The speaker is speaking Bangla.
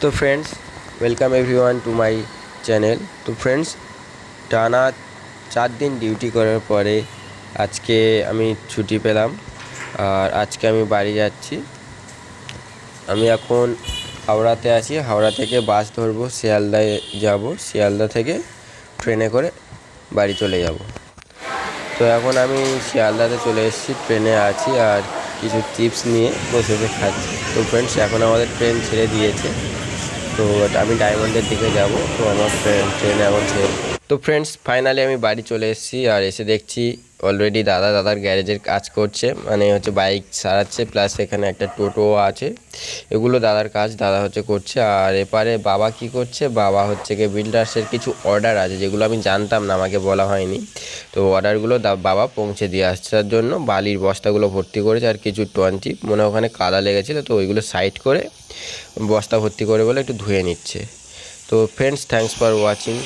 তো friends welcome everyone to my channel তো ফ্রেন্ডস টানা চার দিন ডিউটি করার পরে আজকে আমি ছুটি পেলাম। আর আজকে আমি বাড়ি যাচ্ছি। আমি এখন হাওড়াতে আছি। হাওড়া থেকে বাস ধরবো, শিয়ালদায় যাব। শিয়ালদা থেকে ট্রেনে করে বাড়ি চলে যাব। তো এখন আমি শিয়ালদাতে চলে এসেছি ট্রেনে আছি আর কিছু চিপস নিয়ে বসে বসে খাচ্ছি। তো ফ্রেন্ডস এখন আমাদের ট্রেন ছেড়ে দিয়েছে। তো আমি ডায়মন্ডের দিকে যাব। তো আমার ট্রেন এখন ছেড়ে তো ফ্রেন্ডস ফাইনালি আমি বাড়ি চলে এসেছি আর এসে দেখছি অলরেডি দাদা দাদার গ্যারেজের কাজ করছে। মানে হচ্ছে বাইক সারাচ্ছে প্লাস এখানে একটা টোটো আছে। এগুলো দাদার কাজ, দাদা হচ্ছে করছে। আর এপারে বাবা কি করছে? বাবা হচ্ছে গিয়ে বিল্ডার্সের কিছু অর্ডার আছে, যেগুলো আমি জানতাম না, আমাকে বলা হয়নি। তো অর্ডারগুলো বাবা পৌঁছে দিয়ে আসার জন্য। বালির বস্তাগুলো ভর্তি করেছে আর কিছু টোয়েন্টি মনে ওখানে কাদা লেগেছিলো, তো ওইগুলো সাইড করে বস্তা ভর্তি করে বলে একটু ধুয়ে নিচ্ছে। তো ফ্রেন্ডস থ্যাংকস ফর ওয়াচিং